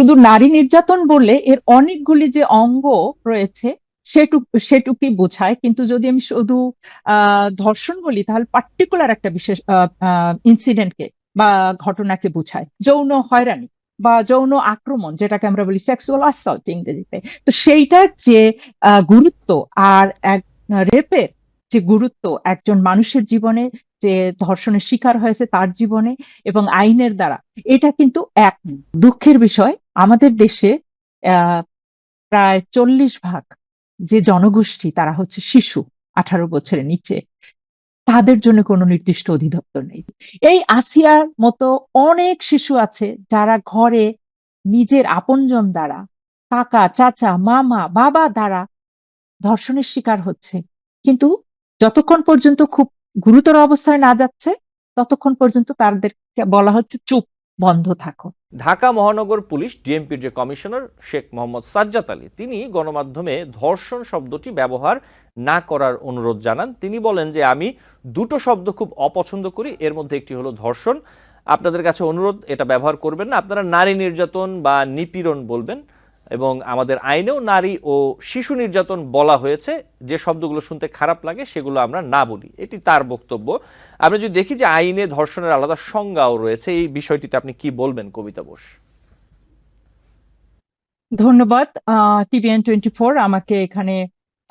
শুধু নারী নির্যাতন বললে এর অনেকগুলি যে অঙ্গ রয়েছে সেটুক সেটুকুই বোঝায়। কিন্তু যদি আমি শুধু ধর্ষণ বলি, তাহলে পার্টিকুলার একটা বিশেষ ইনসিডেন্টকে বা ঘটনাকে বোঝায়। যৌন হয়রানি বা যৌন আক্রমণ, যেটাকে আমরা বলি সেক্সুয়াল অ্যাসল্ট ইংরেজিতে। তো সেইটার যে গুরুত্ব আর এক, রেপের যে গুরুত্ব একজন মানুষের জীবনে যে ধর্ষণের শিকার হয়েছে তার জীবনে এবং আইনের দ্বারা, এটা কিন্তু এক। দুঃখের বিষয় আমাদের দেশে প্রায় চল্লিশ ভাগ যে জনগোষ্ঠী, তারা হচ্ছে শিশু, আঠারো বছরের নিচে, তাদের জন্য কোনো নির্দিষ্ট অধিদপ্তর নেই। এই আসিয়ার মতো অনেক শিশু আছে, যারা ঘরে নিজের আপনজন দ্বারা, কাকা, চাচা, মামা, বাবা দ্বারা ধর্ষণের শিকার হচ্ছে। কিন্তু যতক্ষণ পর্যন্ত খুব গুরুতর অবস্থায় না যাচ্ছে, ততক্ষণ পর্যন্ত তাদেরকে বলা হচ্ছে চুপ। বন্ধ থাকো। ঢাকা মহানগর পুলিশ ডিএমপির যে কমিশনার শেখ মোহাম্মদ সাজ্জাদ আলী, তিনি গণমাধ্যমে ধর্ষণ শব্দটি ব্যবহার না করার অনুরোধ জানান। তিনি বলেন যে, আমি দুটো শব্দ খুব অপছন্দ করি, এর মধ্যে একটি হলো ধর্ষণ। আপনাদের কাছে অনুরোধ, এটা ব্যবহার করবেন না। আপনারা নারী নির্যাতন বা নিপীড়ন বলবেন। এবং আমাদের আইনেও নারী ও শিশু নির্যাতন বলা হয়েছে। যে শব্দগুলো শুনতে খারাপ লাগে সেগুলো আমরা না বলি। এটি তার বক্তব্য। আমরা যদি দেখি যে আইনে ধর্ষণের আলাদা সংজ্ঞাও রয়েছে, এই বিষয়টিতে আপনি কি বলবেন কবিতা বোস? ধন্যবাদ টিভিএন টোয়েন্টি ফোর আমাকে এখানে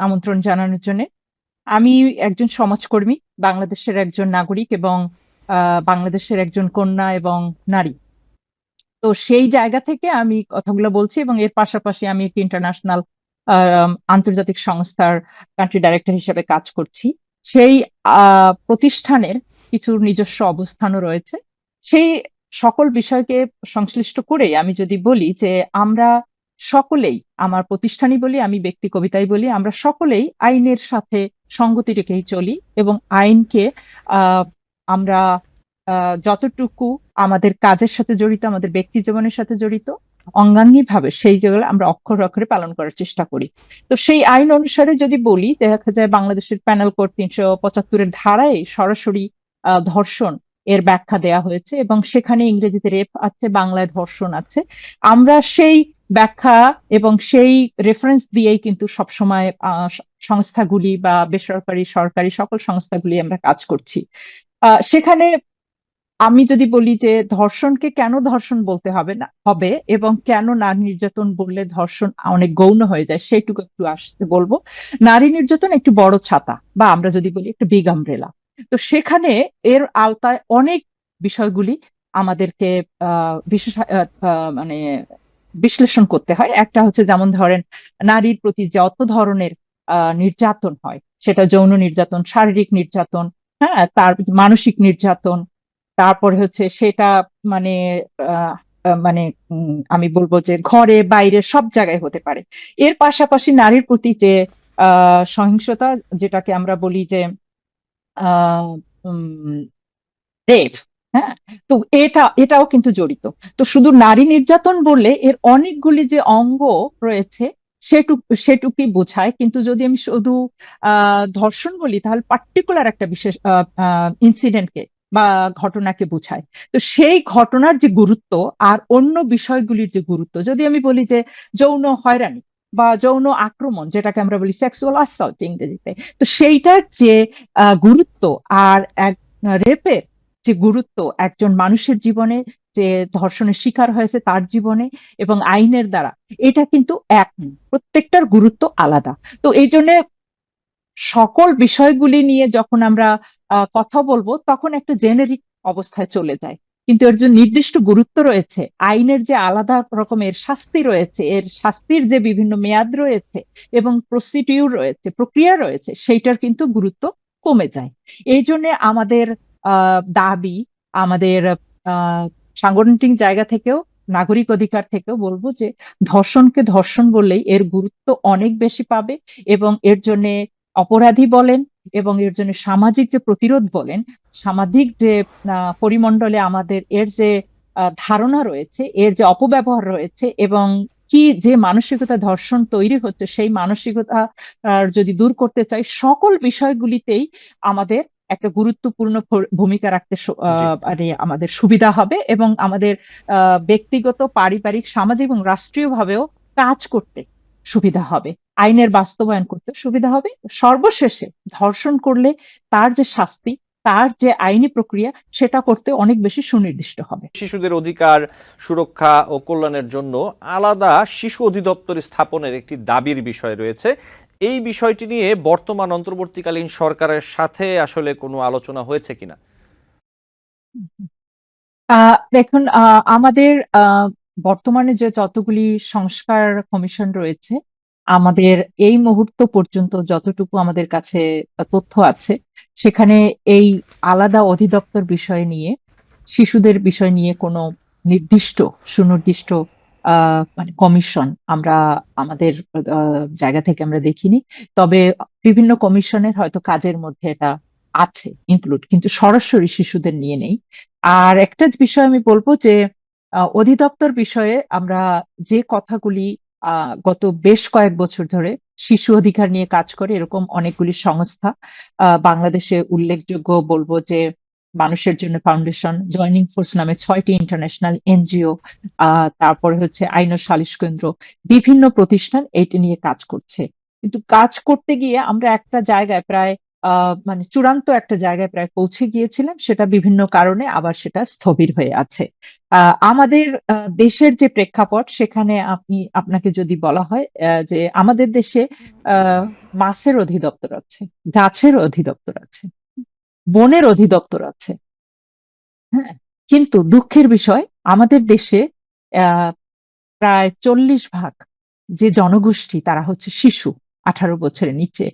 আমন্ত্রণ জানানোর জন্য। আমি একজন সমাজকর্মী, বাংলাদেশের একজন নাগরিক এবং বাংলাদেশের একজন কন্যা এবং নারী। তো সেই জায়গা থেকে আমি কথাগুলো বলছি এবং এর পাশাপাশি আমি একটি ইন্টারন্যাশনাল আন্তর্জাতিক সংস্থার কান্ট্রি ডাইরেক্টর হিসেবে কাজ করছি। সেই প্রতিষ্ঠানের কিছু নিজস্ব অবস্থানও রয়েছে। সেই সকল বিষয়কে সংশ্লিষ্ট করেই আমি যদি বলি যে আমরা সকলেই, আমার প্রতিষ্ঠানই বলি, আমি ব্যক্তি কবিতাই বলি, আমরা সকলেই আইনের সাথে সঙ্গতি রেখেই চলি এবং আইনকে আমরা যতটুকু আমাদের কাজের সাথে জড়িত, আমাদের ব্যক্তি জীবনের সাথে জড়িত অঙ্গাঙ্গী ভাবে সেই যেগুলো আমরা অক্ষর অক্ষরে পালন করার চেষ্টা করি। তো সেই আইন অনুসারে যদি বলি, দেখা যায় বাংলাদেশের প্যানেল কোড তিনশো পঁচাত্তরের ধারায় সরাসরি ধর্ষণ এর ব্যাখ্যা দেয়া হয়েছে এবং সেখানে ইংরেজিতে রেপ আছে, বাংলায় ধর্ষণ আছে। আমরা সেই ব্যাখ্যা এবং সেই রেফারেন্স দিয়েই কিন্তু সবসময় সংস্থাগুলি বা বেসরকারি, সরকারি সকল সংস্থাগুলি আমরা কাজ করছি। সেখানে আমি যদি বলি যে ধর্ষণকে কেন ধর্ষণ বলতে হবে না, হবে এবং কেন নারী নির্যাতন বললে ধর্ষণ অনেক গৌণ হয়ে যায় সেইটুকু একটু আসতে বলব। নারী নির্যাতন একটু বড় ছাতা বা আমরা যদি বলি একটু বিগ আমব্রেলা। তো সেখানে এর আওতায় অনেক বিষয়গুলি আমাদেরকে বিশেষ মানে বিশ্লেষণ করতে হয়। একটা হচ্ছে যেমন ধরেন নারীর প্রতি যত ধরনের নির্যাতন হয়, সেটা যৌন নির্যাতন, শারীরিক নির্যাতন হ্যাঁ তার মানসিক নির্যাতন তারপরে হচ্ছে সেটা মানে মানে আমি বলব যে ঘরে, বাইরে সব জায়গায় হতে পারে। এর পাশাপাশি নারীর প্রতি যে সহিংসতা যেটাকে আমরা বলি যে রেপ হ্যাঁ? তো এটা, এটাও কিন্তু জড়িত। তো শুধু নারী নির্যাতন বললে এর অনেকগুলি যে অঙ্গ রয়েছে সেটুক সেটুকুই বোঝায়। কিন্তু যদি আমি শুধু ধর্ষণ বলি, তাহলে পার্টিকুলার একটা বিশেষ ইনসিডেন্টকে বা ঘটনাকে বোঝায়। তো সেই ঘটনার যে গুরুত্ব আর অন্য বিষয়গুলির যে গুরুত্ব, যদি আমি বলি যে যৌন হয়রানি বা যৌন আক্রমণ, যেটাকে আমরা বলি সেক্সুয়াল অ্যাসল্ট ইংরেজিতে, তো সেইটার যে গুরুত্ব আর এক রেপের যে গুরুত্ব একজন মানুষের জীবনে যে ধর্ষণের শিকার হয়েছে তার জীবনে এবং আইনের দ্বারা, এটা কিন্তু এক প্রত্যেকটার গুরুত্ব আলাদা। তো এই জন্য সকল বিষয়গুলি নিয়ে যখন আমরা কথা বলব, তখন একটা জেনেরিক অবস্থায় চলে যায়। কিন্তু এর যে নির্দিষ্ট গুরুত্ব রয়েছে, আইনের যে আলাদা রকমের শাস্তি রয়েছে, এর শাস্তির যে বিভিন্ন মেয়াদ রয়েছে এবং প্রসিডিউর রয়েছে, প্রক্রিয়া রয়েছে, সেইটার কিন্তু গুরুত্ব কমে যায়। এই জন্য আমাদের দাবি, আমাদের সাংগঠনিক জায়গা থেকেও, নাগরিক অধিকার থেকেও বলব যে ধর্ষণকে ধর্ষণ বললেই এর গুরুত্ব অনেক বেশি পাবে এবং এর জন্য অপরাধী বলেন এবং এর জন্য সামাজিক যে প্রতিরোধ বলেন সামাজিক যে পরিমণ্ডলে আমাদের এর যে ধারণা রয়েছে এর যে অপব্যবহার রয়েছে এবং কি যে মানসিকতা ধর্ষণ তৈরি হচ্ছে সেই মানসিকতা যদি দূর করতে চাই সকল বিষয়গুলিতেই আমাদের একটা গুরুত্বপূর্ণ ভূমিকা রাখতে আহ, মানে আমাদের সুবিধা হবে এবং আমাদের আহ, ব্যক্তিগত পারিবারিক সামাজিক এবং রাষ্ট্রীয় ভাবেও কাজ করতে সুবিধা হবে। আইনের বাস্তবায়ন করতে সুবিধা হবে। সর্বশেষে ধর্ষণ করলে তার যে শাস্তি তার যে আইনি প্রক্রিয়া সেটা করতে অনেক বেশি সুনির্দিষ্ট হবে। শিশুদের অধিকার সুরক্ষা ও কল্যাণের জন্য আলাদা শিশু অধিদপ্তর স্থাপনের একটি দাবির বিষয় রয়েছে। এই বিষয়টি নিয়ে বর্তমান অন্তর্বর্তীকালীন সরকারের সাথে আসলে কোনো আলোচনা হয়েছে কিনা? আহ দেখুন আমাদের আহ, বর্তমানে যে যতগুলি সংস্কার কমিশন রয়েছে আমাদের এই মুহূর্ত পর্যন্ত যতটুকু আমাদের কাছে তথ্য আছে, সেখানে এই আলাদা অধিদপ্তর বিষয় নিয়ে, শিশুদের বিষয় নিয়ে কোনো নির্দিষ্ট, সুনির্দিষ্ট মানে কমিশন আমরা আমাদের জায়গা থেকে আমরা দেখিনি। তবে বিভিন্ন কমিশনের হয়তো কাজের মধ্যে এটা আছে ইনক্লুড কিন্তু সরাসরি শিশুদের নিয়ে নেই। আর একটা বিষয় আমি বলব যে অধিদপ্তর বিষয়ে আমরা যে কথাগুলি গত বেশ কয়েক বছর ধরে শিশু অধিকার নিয়ে কাজ করে এরকম অনেকগুলি সংস্থা। বাংলাদেশে উল্লেখযোগ্য বলব যে মানুষের জন্য ফাউন্ডেশন, জয়নিং ফোর্স নামে ছয়টি ইন্টারন্যাশনাল এনজিও তারপরে হচ্ছে আইন ও সালিশ কেন্দ্র, বিভিন্ন প্রতিষ্ঠান এইটি নিয়ে কাজ করছে। কিন্তু কাজ করতে গিয়ে আমরা একটা জায়গায় প্রায় মানে চূড়ান্ত একটা জায়গায় প্রায় পৌঁছে গিয়েছিলাম, সেটা বিভিন্ন কারণে আবার সেটা স্থবির হয়ে আছে। আমাদের দেশের যে প্রেক্ষাপট, সেখানে আপনি, আপনাকে যদি বলা হয় যে আমাদের দেশে মাছের অধিদপ্তর আছে, গাছের অধিদপ্তর আছে, বনের অধিদপ্তর আছে। হ্যাঁ কিন্তু দুঃখের বিষয়, আমাদের দেশে প্রায় চল্লিশ ভাগ যে জনগোষ্ঠী, তারা হচ্ছে শিশু, আঠারো বছরের নিচে।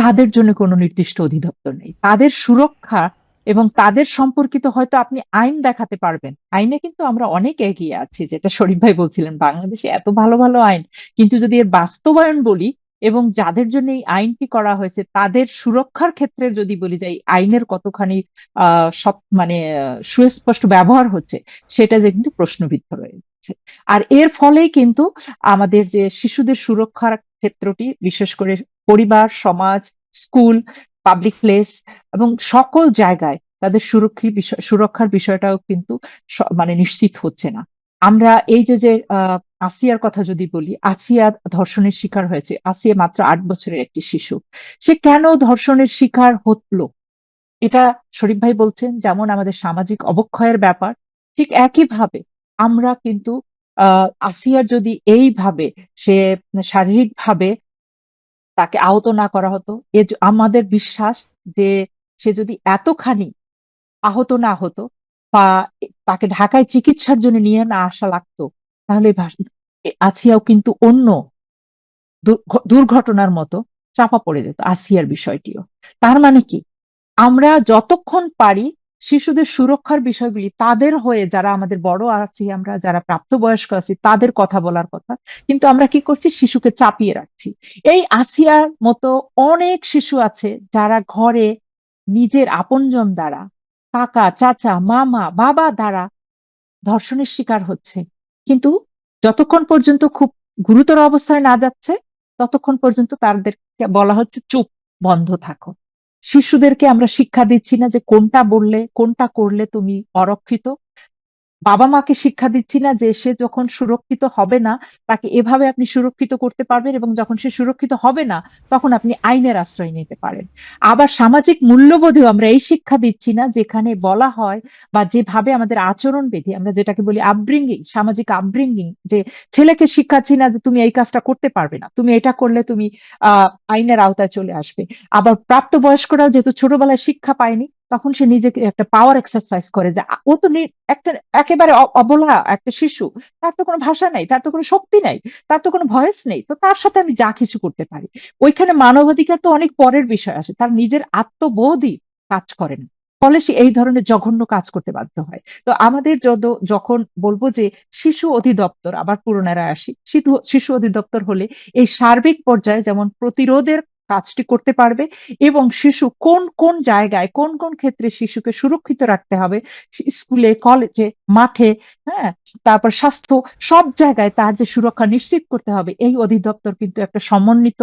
তাদের জন্য কোনো নির্দিষ্ট অধিদপ্তর নেই। তাদের সুরক্ষা এবং তাদের সম্পর্কিত হয়তো আপনি আইন দেখাতে পারবেন। আইনে কিন্তু আমরা অনেক এগিয়ে আছি, যেটা শরীফ ভাই বলছিলেন, বাংলাদেশে এত ভালো ভালো আইন। কিন্তু যদি এর বাস্তবায়ন বলি এবং যাদের জন্য এই আইনটি করা হয়েছে, তাদের সুরক্ষার ক্ষেত্রে যদি বলি যে আইনের কতখানি আহ মানে সুস্পষ্ট ব্যবহার হচ্ছে, সেটা যে কিন্তু প্রশ্নবিদ্ধ রয়েছে। আর এর ফলেই কিন্তু আমাদের যে শিশুদের সুরক্ষার ক্ষেত্রটি, বিশেষ করে পরিবার, সমাজ, স্কুল পাবলিক প্লেস এবং সকল জায়গায় তাদের সুরক্ষার বিষয়, সুরক্ষার বিষয়টাও কিন্তু মানে নিশ্চিত হচ্ছে না। আমরা এই যে যে আসিয়ার কথা যদি বলি, আসিয়া ধর্ষণের শিকার হয়েছে। আসিয়া মাত্র আট বছরের একটি শিশু। সে কেন ধর্ষণের শিকার হলো? এটা শরীফ ভাই বলছেন, যেমন আমাদের সামাজিক অবক্ষয়ের ব্যাপার, ঠিক একইভাবে আমরা কিন্তু আসিয়ার যদি এইভাবে সে শারীরিকভাবে তাকে আহত না করা হতো। এ আমাদের বিশ্বাস যে সে যদি এতখানি আহত না হতো বা তাকে ঢাকায় চিকিৎসার জন্য নিয়ে না আসা লাগতো, তাহলে আসিয়াও কিন্তু অন্য দুর্ঘ- দুর্ঘটনার মতো চাপা পড়ে যেত আসিয়ার বিষয়টিও। তার মানে কি? আমরা যতক্ষণ পারি শিশুদের সুরক্ষার বিষয়গুলি, তাদের হয়ে যারা আমাদের বড় আছি আমরা, যারা প্রাপ্তবয়স্ক আছি, তাদের কথা বলার কথা। কিন্তু আমরা কি করছি? শিশুকে চাপিয়ে রাখছি। এই আসিয়ার মতো অনেক শিশু আছে যারা ঘরে নিজের আপনজন দ্বারা, কাকা, চাচা, মামা, বাবা দ্বারা ধর্ষণের শিকার হচ্ছে। কিন্তু যতক্ষণ পর্যন্ত খুব গুরুতর অবস্থায় না যাচ্ছে, ততক্ষণ পর্যন্ত তাদেরকে বলা হচ্ছে, চুপ, বন্ধ থাকো। শিশুদেরকে আমরা শিক্ষা দিচ্ছি না যে কোনটা বললে কোনটা করলে তুমি অরক্ষিত। বাবা মাকে শিক্ষা দিচ্ছি না যে সে যখন সুরক্ষিত হবে না, তাকে এভাবে আপনি সুরক্ষিত করতে পারবেন এবং যখন সে সুরক্ষিত হবে না, তখন আপনি আইনের আশ্রয় নিতে পারেন। আবার সামাজিক মূল্যবোধেও আমরা এই শিক্ষা দিচ্ছি না যেখানে বলা হয় বা যেভাবে আমাদের আচরণ বিধি আমরা যেটাকে বলি আপব্রিঙ্গিং সামাজিক আপব্রিঙ্গিং যে ছেলেকে শিক্ষাচ্ছি না যে তুমি এই কাজটা করতে পারবে না, তুমি এটা করলে তুমি, আহ, আইনের আওতায় চলে আসবে। আবার প্রাপ্তবয়স্করাও যেহেতু ছোটবেলায় শিক্ষা পায়নি তখন সে নিজেকে একটা পাওয়ার এক্সারসাইজ করে যে ও তো একটা, একেবারে অবলা একটা শিশু, তার তো কোনো ভাষা নাই, তার তো কোনো শক্তি নাই, তার তো কোনো ভয়েস নেই, তো তার সাথে আমি যা কিছু করতে পারি। ওইখানে মানবাধিকার তো অনেক পরের বিষয় আসে তার নিজের আত্মবোধই কাজ করে না। ফলে সে এই ধরনের জঘন্য কাজ করতে বাধ্য হয়। তো আমাদের যদ, যখন বলব যে, শিশু অধিদপ্তর, আবার পুরোনারা আসি শিশু শিশু অধিদপ্তর হলে এই সার্বিক পর্যায়ে যেমন প্রতিরোধের কাজটি করতে পারবে এবং শিশু কোন কোন জায়গায়, কোন কোন ক্ষেত্রে শিশুকে সুরক্ষিত রাখতে হবে? স্কুলে, কলেজে, মাঠে হ্যাঁ? তারপর স্বাস্থ্য, সব জায়গায় তার যে সুরক্ষা নিশ্চিত করতে হবে, এই অধিদপ্তর কিন্তু একটা সমন্বিত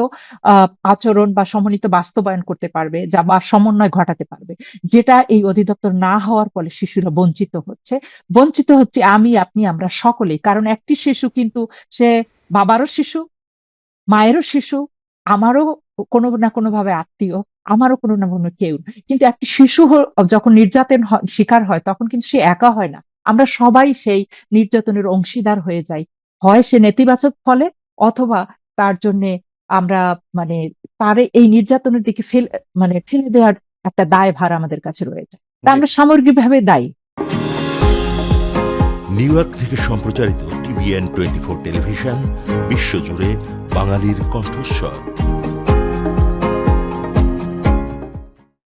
আচরণ বা সমন্বিত বাস্তবায়ন করতে পারবে যা বা সমন্বয় ঘটাতে পারবে। যেটা এই অধিদপ্তর না হওয়ার ফলে শিশুরা বঞ্চিত হচ্ছে। বঞ্চিত হচ্ছে আমি, আপনি, আমরা সকলেই। কারণ একটি শিশু কিন্তু সে বাবারও শিশু, মায়েরও শিশু, আমারও কোনো না কোনো ভাবে আত্মীয় আমারও কোনো না কোনো কেউ কিন্তু একটি শিশু যখন নির্যাতন শিকার হয় তখন কিন্তু সে একা হয় না। আমরা সবাই সেই নির্যাতনের অংশীদার হয়ে যাই। হয় সে নেতিবাচক ফলে অথবা তার জন্য আমরা মানে তার এই নির্যাতনের দিকে ফেল মানে ঠেলে দেওয়ার একটা দায় ভার আমাদের কাছে রয়েছে। তা। আমরা সামগ্রিকভাবে দায়ী। নিউ ইয়র্ক থেকে সম্প্রচারিত টিভিএন টোয়েন্টি ফোর টেলিভিশন বিশ্বজুড়ে বাঙালির কণ্ঠস্বর।